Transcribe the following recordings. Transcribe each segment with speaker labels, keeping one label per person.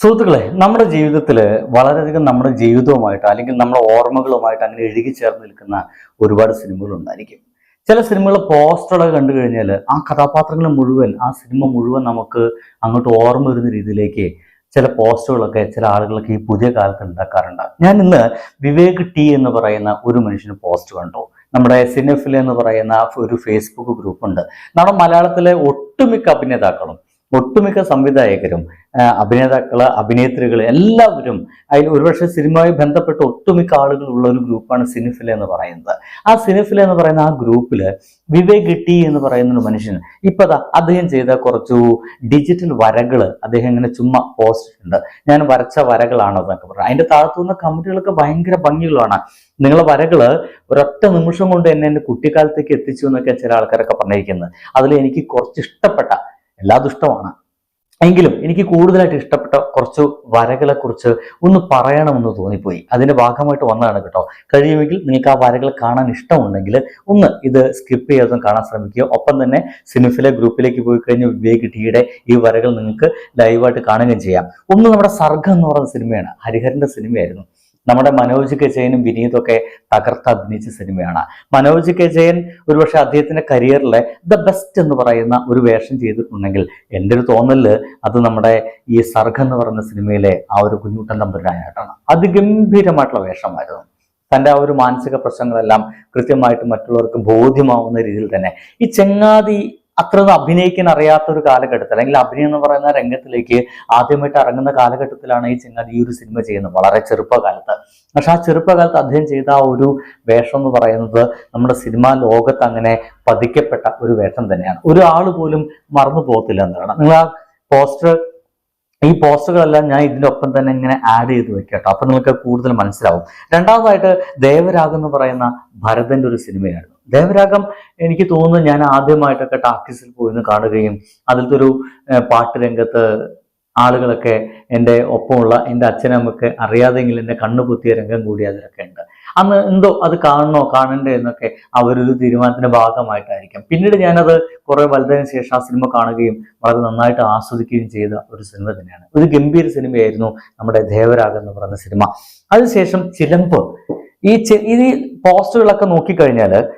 Speaker 1: സുഹൃത്തുക്കളെ നമ്മുടെ ജീവിതത്തിൽ വളരെയധികം നമ്മുടെ ജീവിതവുമായിട്ട് അല്ലെങ്കിൽ നമ്മുടെ ഓർമ്മകളുമായിട്ട് അങ്ങനെ എഴുകി ചേർന്ന് നിൽക്കുന്ന ഒരുപാട് സിനിമകൾ ഉണ്ടായിരിക്കും. ചില സിനിമകൾ പോസ്റ്ററുകൾ കണ്ടു കഴിഞ്ഞാൽ ആ കഥാപാത്രങ്ങൾ മുഴുവൻ ആ സിനിമ മുഴുവൻ നമുക്ക് അങ്ങോട്ട് ഓർമ്മ വരുന്ന രീതിയിലേക്ക് ചില പോസ്റ്ററുകളൊക്കെ ചില ആളുകളൊക്കെ ഈ പുതിയ കാലത്ത് ഉണ്ടാക്കാറുണ്ട് ഞാൻ ഇന്ന് വിവേക് ടി എന്ന് പറയുന്ന ഒരു മനുഷ്യന് പോസ്റ്റ് കണ്ടു. നമ്മുടെ സിനിഫിൽ എന്ന് പറയുന്ന ഒരു ഫേസ്ബുക്ക് ഗ്രൂപ്പ് ഉണ്ട് നമ്മുടെ മലയാളത്തിലെ ഒട്ടുമിക്ക അഭിനേതാക്കളും ഒട്ടുമിക്ക സംവിധായകരും അഭിനേതാക്കൾ അഭിനേത്രികൾ എല്ലാവരും അതിൽ ഒരുപക്ഷെ സിനിമയുമായി ബന്ധപ്പെട്ട ഒട്ടുമിക്ക ആളുകൾ ഉള്ള ഒരു ഗ്രൂപ്പാണ് സിനിഫില എന്ന് പറയുന്നത്. ആ സിനിഫില എന്ന് പറയുന്ന ആ ഗ്രൂപ്പിൽ വിവേക് ടി എന്ന് പറയുന്ന ഒരു മനുഷ്യൻ ഇപ്പൊ അദ്ദേഹം ചെയ്ത കുറച്ചു ഡിജിറ്റൽ വരകൾ അദ്ദേഹം ഇങ്ങനെ ചുമ്മാ പോസ്റ്റ് ഉണ്ട് ഞാൻ വരച്ച വരകളാണ് എന്നൊക്കെ പറഞ്ഞു അതിന്റെ താഴത്തുനിന്ന കമന്റുകളൊക്കെ ഭയങ്കര ഭംഗികളാണ് നിങ്ങളെ വരകൾ ഒരൊറ്റ നിമിഷം കൊണ്ട് എന്നെ എന്റെ കുട്ടിക്കാലത്തേക്ക് എത്തിച്ചു എന്നൊക്കെ ചില ആൾക്കാരൊക്കെ പറഞ്ഞിരിക്കുന്നത്. അതിൽ എനിക്ക് കുറച്ച് ഇഷ്ടപ്പെട്ട എല്ലാ ദുഷ്ടമാണ് എങ്കിലും എനിക്ക് കൂടുതലായിട്ട് ഇഷ്ടപ്പെട്ട കുറച്ച് വരകളെ കുറിച്ച് ഒന്ന് പറയണമെന്ന് തോന്നിപ്പോയി. അതിന്റെ ഭാഗമായിട്ട് വന്നതാണ് കേട്ടോ. കഴിയുമെങ്കിൽ നിങ്ങൾക്ക് ആ വരകൾ കാണാൻ ഇഷ്ടമുണ്ടെങ്കിൽ ഒന്ന് ഇത് സ്കിപ്പ് ചെയ്യാതെ കാണാൻ ശ്രമിക്കുക. ഒപ്പം തന്നെ സിനിഫിലെ ഗ്രൂപ്പിലേക്ക് പോയി കഴിഞ്ഞ് വിവേക് ടിയുടെ ഈ വരകൾ നിങ്ങൾക്ക് ലൈവായിട്ട് കാണുകയും ചെയ്യാം. ഒന്ന് നമ്മുടെ സർഗം എന്ന് പറയുന്ന സിനിമയാണ്. ഹരിഹരന്റെ സിനിമയായിരുന്നു. നമ്മുടെ മനോജ് കെ ജയനും വിനീതൊക്കെ തകർത്ത് അഭിനയിച്ച സിനിമയാണ്. മനോജ് കെ ജയൻ ഒരുപക്ഷെ അദ്ദേഹത്തിന്റെ കരിയറിലെ ദ ബെസ്റ്റ് എന്ന് പറയുന്ന ഒരു വേഷം ചെയ്തിട്ടുണ്ടെങ്കിൽ എന്റെ ഒരു തോന്നൽ അത് നമ്മുടെ ഈ സർഗ എന്ന് പറയുന്ന സിനിമയിലെ ആ ഒരു കുഞ്ഞുട്ടൻ തമ്പുരാനായിട്ടാണ്. അതിഗംഭീരമായിട്ടുള്ള വേഷമായിരുന്നു. തന്റെ ആ ഒരു മാനസിക പ്രശ്നങ്ങളെല്ലാം കൃത്യമായിട്ട് മറ്റുള്ളവർക്ക് ബോധ്യമാവുന്ന രീതിയിൽ തന്നെ. ഈ ചെങ്ങാതി അത്രയൊന്നും അഭിനയിക്കാൻ അറിയാത്ത ഒരു കാലഘട്ടത്തിൽ അല്ലെങ്കിൽ അഭിനയം എന്ന് പറയുന്ന രംഗത്തിലേക്ക് ആദ്യമായിട്ട് ഇറങ്ങുന്ന കാലഘട്ടത്തിലാണ് ഈ ചെങ്ങാതി ഈ ഒരു സിനിമ ചെയ്യുന്നത് വളരെ ചെറുപ്പകാലത്ത്. പക്ഷെ ആ ചെറുപ്പകാലത്ത് അദ്ദേഹം ചെയ്ത ആ ഒരു വേഷം എന്ന് പറയുന്നത് നമ്മുടെ സിനിമാ ലോകത്ത് അങ്ങനെ പതിക്കപ്പെട്ട ഒരു വേഷം തന്നെയാണ്. ഒരു ഒരാൾ പോലും മറന്നു പോകത്തില്ല എന്നാണ്. നിങ്ങൾ ആ പോസ്റ്റർ ഈ പോസ്റ്ററുകളെല്ലാം ഞാൻ ഇതിന്റെ ഒപ്പം തന്നെ ഇങ്ങനെ ആഡ് ചെയ്ത് വെക്കട്ടോ. അപ്പൊ നിങ്ങൾക്ക് കൂടുതൽ മനസ്സിലാവും. രണ്ടാമതായിട്ട് ദേവരാഗം എന്ന് പറയുന്ന ഭരതന്റെ ഒരു സിനിമയായിരുന്നു. ദേവരാഗം എനിക്ക് തോന്നുന്നു ഞാൻ ആദ്യമായിട്ടൊക്കെ ടാക്കീസിൽ പോയി കാണുകയും അതിലത്തെ ഒരു പാട്ട് രംഗത്ത് ആളുകളൊക്കെ എന്റെ ഒപ്പമുള്ള എന്റെ അച്ഛനമ്മക്ക് അറിയാതെങ്കിലും എന്റെ കണ്ണു പൊത്തിയ രംഗം കൂടി അതിലൊക്കെ ഉണ്ട്. അന്ന് എന്തോ അത് കാണണോ കാണണ്ടേ എന്നൊക്കെ അവരൊരു തീരുമാനത്തിന്റെ ഭാഗമായിട്ടായിരിക്കാം. പിന്നീട് ഞാനത് കുറെ വലുതിന് ശേഷം ആ സിനിമ കാണുകയും വളരെ നന്നായിട്ട് ആസ്വദിക്കുകയും ചെയ്ത ഒരു സിനിമ തന്നെയാണ്. ഒരു ഗംഭീര സിനിമയായിരുന്നു നമ്മുടെ ദേവരാഗം എന്ന് പറയുന്ന സിനിമ. അതിനുശേഷം ചിലമ്പ്. ഈ ഈ പോസ്റ്ററുകളൊക്കെ നോക്കിക്കഴിഞ്ഞാൽ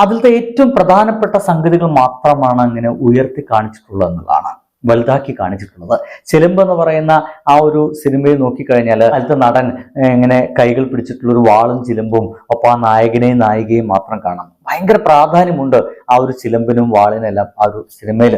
Speaker 1: അതിലത്തെ ഏറ്റവും പ്രധാനപ്പെട്ട സംഗതികൾ മാത്രമാണ് അങ്ങനെ ഉയർത്തി കാണിച്ചിട്ടുള്ളത് എന്നുള്ളതാണ്. വലുതാക്കി കാണിച്ചിട്ടുള്ളത്. ചിലമ്പ് എന്ന് പറയുന്ന ആ ഒരു സിനിമയിൽ നോക്കിക്കഴിഞ്ഞാൽ അതിലത്തെ നടൻ ഇങ്ങനെ കൈകൾ പിടിച്ചിട്ടുള്ള ഒരു വാളും ചിലമ്പും ഒപ്പം ആ നായകനെയും നായികയും മാത്രം കാണാം. ഭയങ്കര പ്രാധാന്യമുണ്ട് ആ ഒരു ചിലമ്പിനും വാളിനെല്ലാം ആ ഒരു സിനിമയിൽ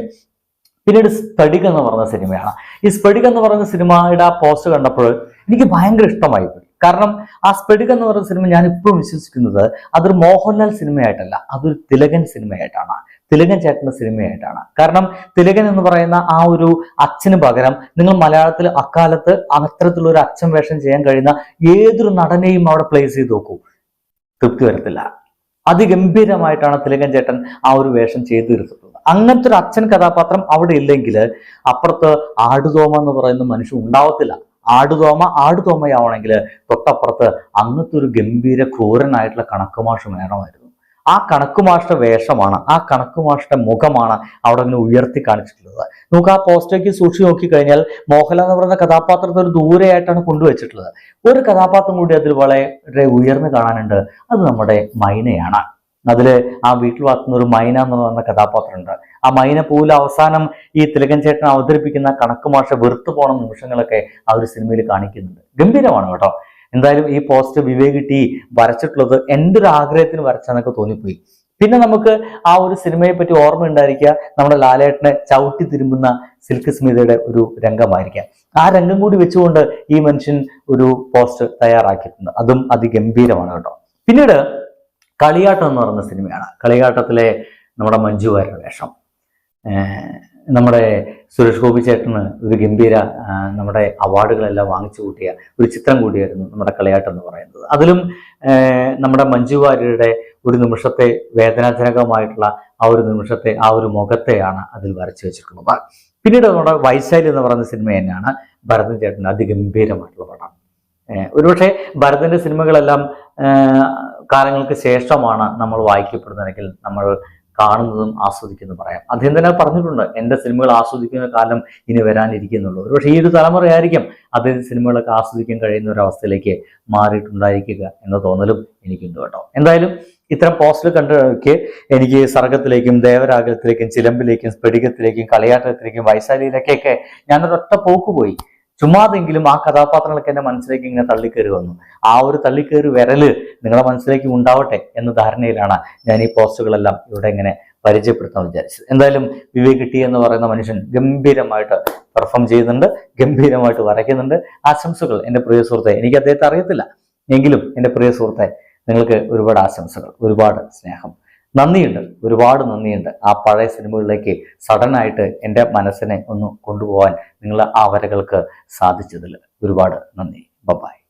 Speaker 1: പിന്നീട് സ്പടിക എന്ന് പറയുന്ന സിനിമയാണ്. ഈ സ്പടിക എന്ന് പറയുന്ന സിനിമയുടെ ആ പോസ്റ്റ് കണ്ടപ്പോൾ എനിക്ക് ഭയങ്കര ഇഷ്ടമായി. കാരണം ആ സ്പെടുക എന്ന് പറയുന്ന സിനിമ ഞാൻ ഇപ്പോഴും വിശ്വസിക്കുന്നത് അതൊരു മോഹൻലാൽ സിനിമയായിട്ടല്ല അതൊരു തിലകൻ സിനിമയായിട്ടാണ്. തിലകൻ ചേട്ടന്റെ സിനിമയായിട്ടാണ്. കാരണം തിലകൻ എന്ന് പറയുന്ന ആ ഒരു അച്ഛന് പകരം നിങ്ങൾ മലയാളത്തിൽ അക്കാലത്ത് അത്തരത്തിലുള്ള ഒരു അച്ഛൻ വേഷം ചെയ്യാൻ കഴിയുന്ന ഏതൊരു നടനെയും അവിടെ പ്ലേസ് ചെയ്ത് നോക്കൂ. തൃപ്തി വരത്തില്ല. അതിഗംഭീരമായിട്ടാണ് തിലകൻ ചേട്ടൻ ആ ഒരു വേഷം ചെയ്തു തീർത്തിട്ടുള്ളത്. അങ്ങനത്തെ ഒരു അച്ഛൻ കഥാപാത്രം അവിടെ ഇല്ലെങ്കിൽ അപ്പുറത്ത് ആടുതോമ എന്ന് പറയുന്ന മനുഷ്യൻ ഉണ്ടാവത്തില്ല. ആടുതോമ ആടുതോമയാവണമെങ്കിൽ തൊട്ടപ്പുറത്ത് അങ്ങനത്തെ ഒരു ഗംഭീര ക്രൂരനായിട്ടുള്ള കണക്കുമാഷ് വേണമായിരുന്നു. ആ കണക്കുമാഷ്ട വേഷമാണ് ആ കണക്കുമാഷ്ട മുഖമാണ് അവിടെ അങ്ങനെ ഉയർത്തി കാണിച്ചിട്ടുള്ളത്. നമുക്ക് ആ പോസ്റ്റേക്ക് സൂക്ഷിച്ച് നോക്കിക്കഴിഞ്ഞാൽ മോഹൻലാൽ എന്ന് പറയുന്ന കഥാപാത്രത്തെ ഒരു ദൂരെയായിട്ടാണ് കൊണ്ടുവച്ചിട്ടുള്ളത്. ഒരു കഥാപാത്രം കൂടി അതിൽ വളരെ ഉയർന്നു കാണാനുണ്ട്. അത് നമ്മുടെ മൈനയാണ്. അതിൽ ആ വീട്ടിൽ വളർത്തുന്ന ഒരു മൈന എന്ന് പറയുന്ന കഥാപാത്രമുണ്ട്. ആ മൈന പോലും അവസാനം ഈ തിലകൻ ചേട്ടൻ അവതരിപ്പിക്കുന്ന കണക്ക് മാഷ വെറുത്തു പോണ നിമിഷങ്ങളൊക്കെ ആ ഒരു സിനിമയിൽ കാണിക്കുന്നുണ്ട്. ഗംഭീരമാണ് കേട്ടോ. എന്തായാലും ഈ പോസ്റ്റ് വിവേക് ടി വരച്ചിട്ടുള്ളത് എന്റെ ഒരു ആഗ്രഹത്തിന് വരച്ചെന്നൊക്കെ തോന്നിപ്പോയി. പിന്നെ നമുക്ക് ആ ഒരു സിനിമയെ പറ്റി ഓർമ്മ ഉണ്ടായിരിക്കുക. നമ്മുടെ ലാലേട്ടനെ ചവിട്ടി തിരുമ്പുന്ന സിൽക്ക് സ്മിതയുടെ ഒരു രംഗമായിരിക്കാം. ആ രംഗം കൂടി വെച്ചുകൊണ്ട് ഈ മനുഷ്യൻ ഒരു പോസ്റ്റ് തയ്യാറാക്കിയിട്ടുണ്ട്. അതും അതിഗംഭീരമാണ് കേട്ടോ. പിന്നീട് കളിയാട്ടം എന്ന് പറയുന്ന സിനിമയാണ്. കളിയാട്ടത്തിലെ നമ്മുടെ മഞ്ജു വാര്യർ വേഷം. നമ്മുടെ സുരേഷ് ഗോപി ചേട്ടന് ഒരു ഗംഭീര നമ്മുടെ അവാർഡുകളെല്ലാം വാങ്ങിച്ചു കൂട്ടിയ ഒരു ചിത്രം കൂടിയായിരുന്നു നമ്മുടെ കളിയാട്ടം എന്ന് പറയുന്നത്. അതിലും നമ്മുടെ മഞ്ജു വാര്യരുടെ ഒരു നിമിഷത്തെ വേദനാജനകമായിട്ടുള്ള ആ ഒരു നിമിഷത്തെ ആ ഒരു മുഖത്തെയാണ് അതിൽ വരച്ചു വെച്ചിട്ടുള്ളത് പിന്നീട് നമ്മുടെ വൈശാലി എന്ന് പറയുന്ന സിനിമ തന്നെയാണ് ഭരതൻ ചേട്ടൻ അതിഗംഭീരമായിട്ടുള്ള പടം. ഒരുപക്ഷെ ഭരതന്റെ സിനിമകളെല്ലാം കാലങ്ങൾക്ക് ശേഷമാണ് നമ്മൾ വായിക്കപ്പെടുന്നതെങ്കിൽ നമ്മൾ കാണുന്നതും ആസ്വദിക്കുന്നതും പറയാം. അദ്ദേഹം തന്നെ പറഞ്ഞിട്ടുണ്ട് എന്റെ സിനിമകൾ ആസ്വദിക്കുന്ന കാലം ഇനി വരാനിരിക്കുന്നുള്ളൂ. ഒരുപക്ഷെ ഈ ഒരു തലമുറയായിരിക്കും അദ്ദേഹം സിനിമകളൊക്കെ ആസ്വദിക്കാൻ കഴിയുന്ന ഒരു അവസ്ഥയിലേക്ക് മാറിയിട്ടുണ്ടായിരിക്കുക എന്ന തോന്നലും എനിക്കുണ്ട് കേട്ടോ. എന്തായാലും ഇത്തരം പോസ്റ്റുകൾ കണ്ടൊക്കെ എനിക്ക് സർഗത്തിലേക്കും ദേവരാഗത്തിലേക്കും ചിലമ്പിലേക്കും സ്ഫടികത്തിലേക്കും കളിയാട്ടത്തിലേക്കും വൈശാലിയിലേക്കൊക്കെ ഞാനൊരൊറ്റ പോക്ക് പോയി. ചുമ്മാതെങ്കിലും ആ കഥാപാത്രങ്ങളൊക്കെ എന്റെ മനസ്സിലേക്ക് ഇങ്ങനെ തള്ളിക്കയറി വന്നു. ആ ഒരു തള്ളിക്കയറി വിരൽ നിങ്ങളുടെ മനസ്സിലേക്ക് ഉണ്ടാവട്ടെ എന്ന ധാരണയിലാണ് ഞാൻ ഈ പോസ്റ്റുകളെല്ലാം ഇവിടെ ഇങ്ങനെ പരിചയപ്പെടുത്താൻ വിചാരിച്ചത്. എന്തായാലും വിവേക് കിട്ടി എന്ന് പറയുന്ന മനുഷ്യൻ ഗംഭീരമായിട്ട് പെർഫോം ചെയ്യുന്നുണ്ട് ഗംഭീരമായിട്ട് വരയ്ക്കുന്നുണ്ട്. ആശംസകൾ എന്റെ പ്രിയ സുഹൃത്തെ. എനിക്ക് അദ്ദേഹത്തെ അറിയത്തില്ല. എങ്കിലും എന്റെ പ്രിയ സുഹൃത്തെ നിങ്ങൾക്ക് ഒരുപാട് ആശംസകൾ ഒരുപാട് സ്നേഹം. നന്ദിയുണ്ട്. ഒരുപാട് നന്ദിയുണ്ട്. ആ പഴയ സിനിമകളിലേക്ക് സഡൻ ആയിട്ട് എന്റെ മനസ്സിനെ ഒന്ന് കൊണ്ടുപോകാൻ നിങ്ങൾ ആ വരകൾക്ക് സാധിച്ചതിൽ ഒരുപാട് നന്ദി. ബബായ്